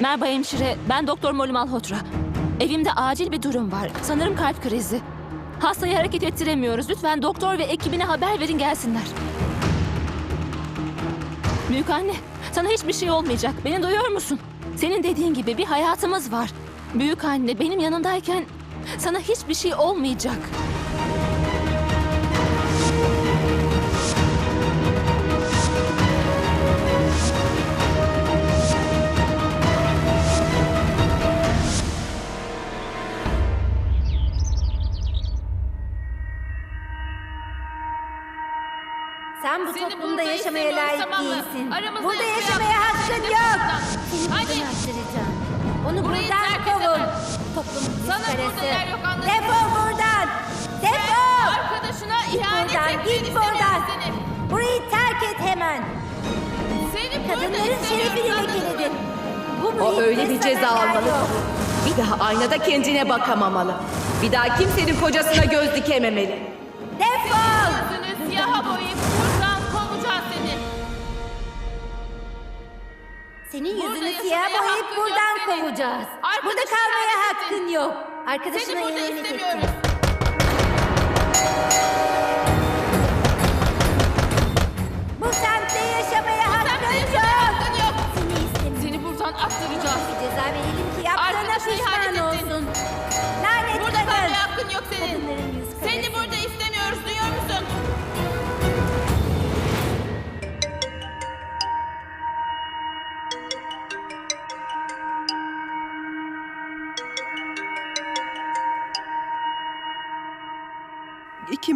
Merhaba hemşire, ben Doktor Molly Malhotra. Evimde acil bir durum var. Sanırım kalp krizi. Hastayı hareket ettiremiyoruz. Lütfen doktor ve ekibine haber verin gelsinler. Büyük anne, sana hiçbir şey olmayacak. Beni duyuyor musun? Senin dediğin gibi bir hayatımız var. Büyük anne, benim yanındayken sana hiçbir şey olmayacak. Sen bu Seni toplumda burada yaşamaya layık değilsin. Aramızda burada yaşayan yaşamaya hakkın yok. buradan. Seni Hadi. buradan attıracağım. Onu Burayı buradan terk kovun. edemem. Toplumun Sana burada yer yok, anladın mı? Defol buradan. Defol. Arkadaşına Git ihanet buradan. ettiğini Git istemiyorum buradan. seni. Burayı terk et hemen. Seni burada Kadınların istemiyorum, şerefini anladın mı? lekeledin. Bu O öyle bir ceza almalı. yok. Bir daha aynada kendine bakamamalı. Bir daha kimsenin kocasına göz dikememeli. Defol. Yüzünü siyaha boyayıp seni. Senin Burada yüzünü yaşamaya siyah boyayıp hakkın yok buradan senin. kovacağız. Burada kalmaya ettin. hakkın yok. Arkadaşına Seni burada istemiyoruz.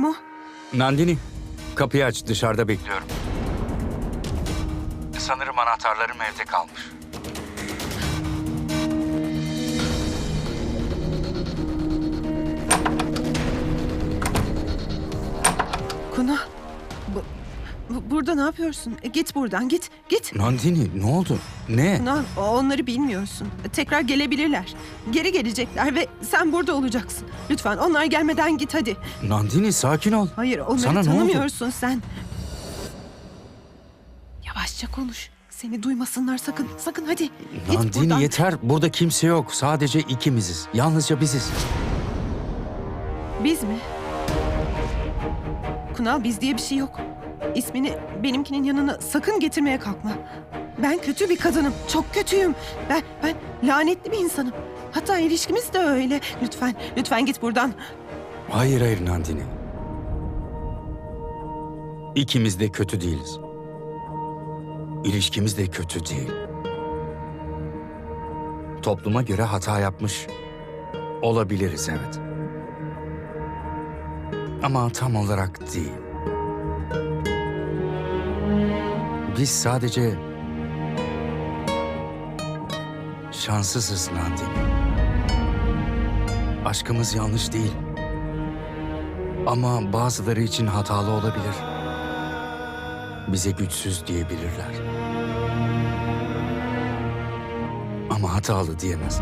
Kim o? Nandini, kapıyı aç dışarıda bekliyorum. Sanırım anahtarlarım evde kalmış. Kuna. Bu, bu- burada ne yapıyorsun? E, git buradan git. Git. Nandini ne oldu? Ne? Kuna o- onları bilmiyorsun. Tekrar gelebilirler. Geri gelecekler ve sen burada olacaksın. Lütfen onlar gelmeden git hadi. Nandini sakin ol. Hayır onları Sana tanımıyorsun sen. Yavaşça konuş. Seni duymasınlar sakın. Sakın hadi. Git buradan. Nandini yeter. Burada kimse yok. Sadece ikimiziz. Yalnızca biziz. Biz mi? Kunal biz diye bir şey yok. İsmini benimkinin yanına sakın getirmeye kalkma. Ben kötü bir kadınım. Çok kötüyüm. Ben ben lanetli bir insanım. Hatta ilişkimiz de öyle. Lütfen, lütfen git buradan. Hayır hayır Nandini. İkimiz de kötü değiliz. İlişkimiz de kötü değil. Topluma göre hata yapmış olabiliriz evet. Ama tam olarak değil. Biz sadece şanssızız Nandini. Aşkımız yanlış değil. Ama bazıları için hatalı olabilir. Bize güçsüz diyebilirler. Ama hatalı diyemez.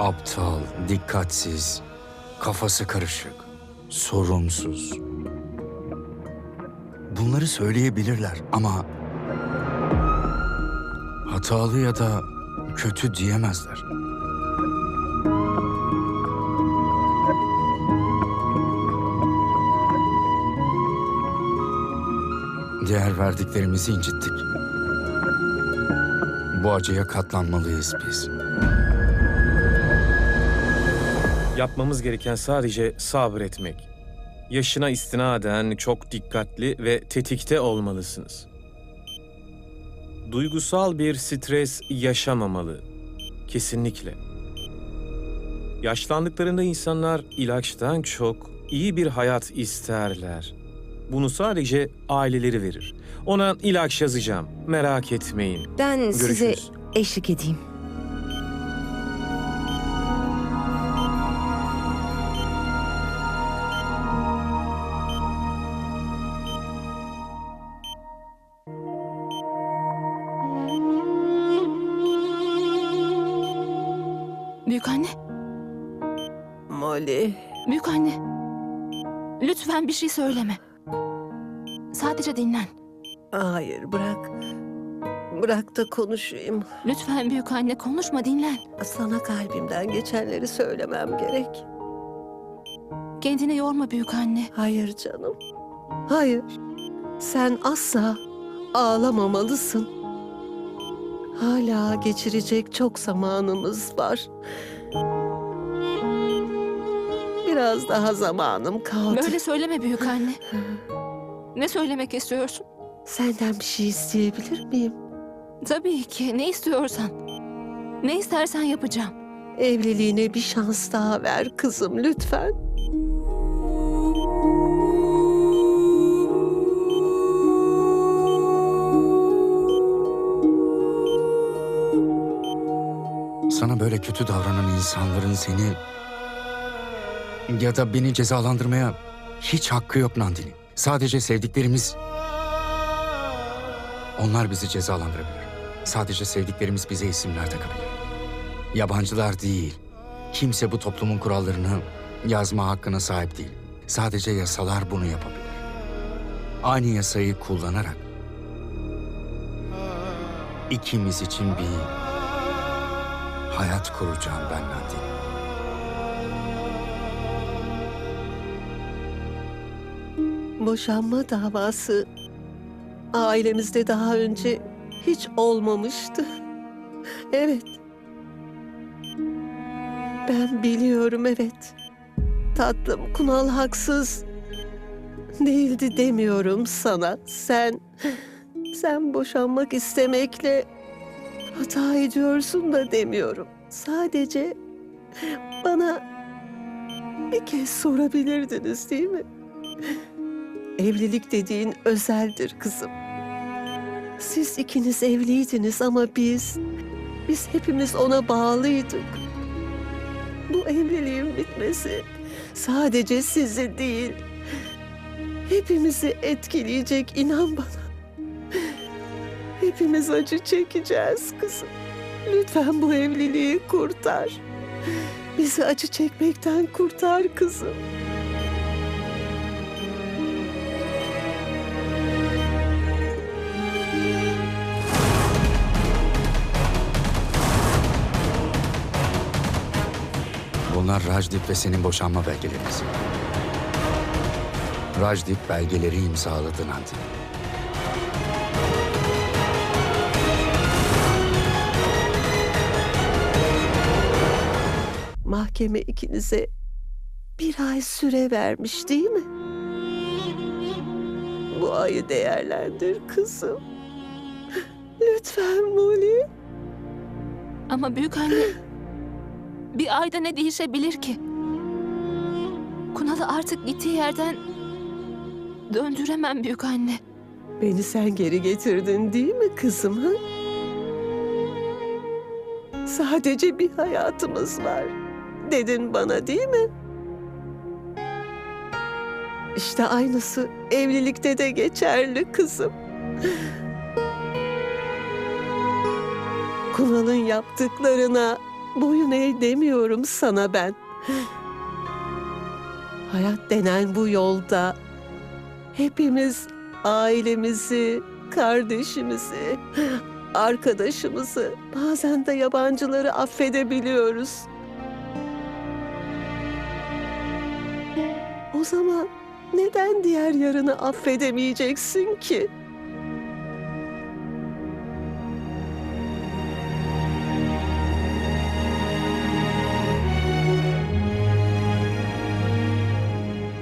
Aptal, dikkatsiz, kafası karışık, sorumsuz. Bunları söyleyebilirler ama hatalı ya da kötü diyemezler. Değer verdiklerimizi incittik. Bu acıya katlanmalıyız biz. Yapmamız gereken sadece sabretmek. Yaşına istinaden çok dikkatli ve tetikte olmalısınız. Duygusal bir stres yaşamamalı. Kesinlikle. Yaşlandıklarında insanlar ilaçtan çok iyi bir hayat isterler. Bunu sadece aileleri verir. Ona ilaç yazacağım. Merak etmeyin. Ben size Görüşürüz. eşlik edeyim. Büyük anne, Molly. büyük anne. Lütfen bir şey söyleme. Sadece dinlen. Hayır bırak. Bırak da konuşayım. Lütfen büyük anne konuşma dinlen. Sana kalbimden geçenleri söylemem gerek. Kendini yorma büyük anne. Hayır canım. Hayır. Sen asla ağlamamalısın. Hala geçirecek çok zamanımız var. Biraz daha zamanım kaldı. Böyle söyleme büyük anne. Ne söylemek istiyorsun? Senden bir şey isteyebilir miyim? Tabii ki ne istiyorsan. Ne istersen yapacağım. Evliliğine bir şans daha ver kızım lütfen. Sana böyle kötü davranan insanların seni ya da beni cezalandırmaya hiç hakkı yok Nandini. Sadece sevdiklerimiz onlar bizi cezalandırabilir. Sadece sevdiklerimiz bize isimler takabilir. Yabancılar değil. Kimse bu toplumun kurallarını yazma hakkına sahip değil. Sadece yasalar bunu yapabilir. Aynı yasayı kullanarak ikimiz için bir hayat kuracağım ben Nandini. Boşanma davası ailemizde daha önce hiç olmamıştı. Evet. Ben biliyorum evet. Tatlım Kunal haksız değildi demiyorum sana. Sen sen boşanmak istemekle hata ediyorsun da demiyorum. Sadece bana bir kez sorabilirdiniz değil mi? Evlilik dediğin özeldir kızım. Siz ikiniz evliydiniz ama biz, biz hepimiz ona bağlıydık. Bu evliliğin bitmesi sadece sizi değil, hepimizi etkileyecek inan bana. Hepimiz acı çekeceğiz kızım. Lütfen bu evliliği kurtar. Bizi acı çekmekten kurtar kızım. Bunlar Rajdip ve senin boşanma belgeleriniz. Rajdip belgeleri imzaladı Nandini. Mahkeme ikinize bir ay süre vermiş değil mi? Bu ayı değerlendir kızım. Lütfen Molly. Ama büyük anne bir ayda ne değişebilir ki? Kunal'ı artık gittiği yerden döndüremem büyük anne. Beni sen geri getirdin değil mi kızım? Ha? Sadece bir hayatımız var. Dedin bana değil mi? İşte aynısı evlilikte de geçerli kızım. Kunal'ın yaptıklarına boyun eğ demiyorum sana ben. Hayat denen bu yolda hepimiz ailemizi, kardeşimizi, arkadaşımızı, bazen de yabancıları affedebiliyoruz. O zaman neden diğer yarını affedemeyeceksin ki?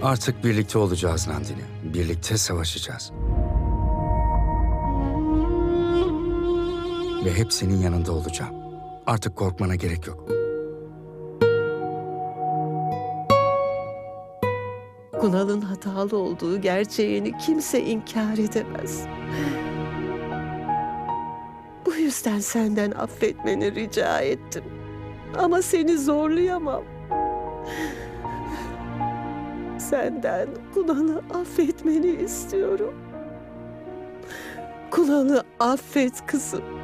Artık birlikte olacağız Nandini. Birlikte savaşacağız. Ve hep senin yanında olacağım. Artık korkmana gerek yok. Kunal'ın hatalı olduğu gerçeğini kimse inkar edemez. Bu yüzden senden affetmeni rica ettim. Ama seni zorlayamam. Senden Kunal'ı affetmeni istiyorum. Kunal'ı affet kızım.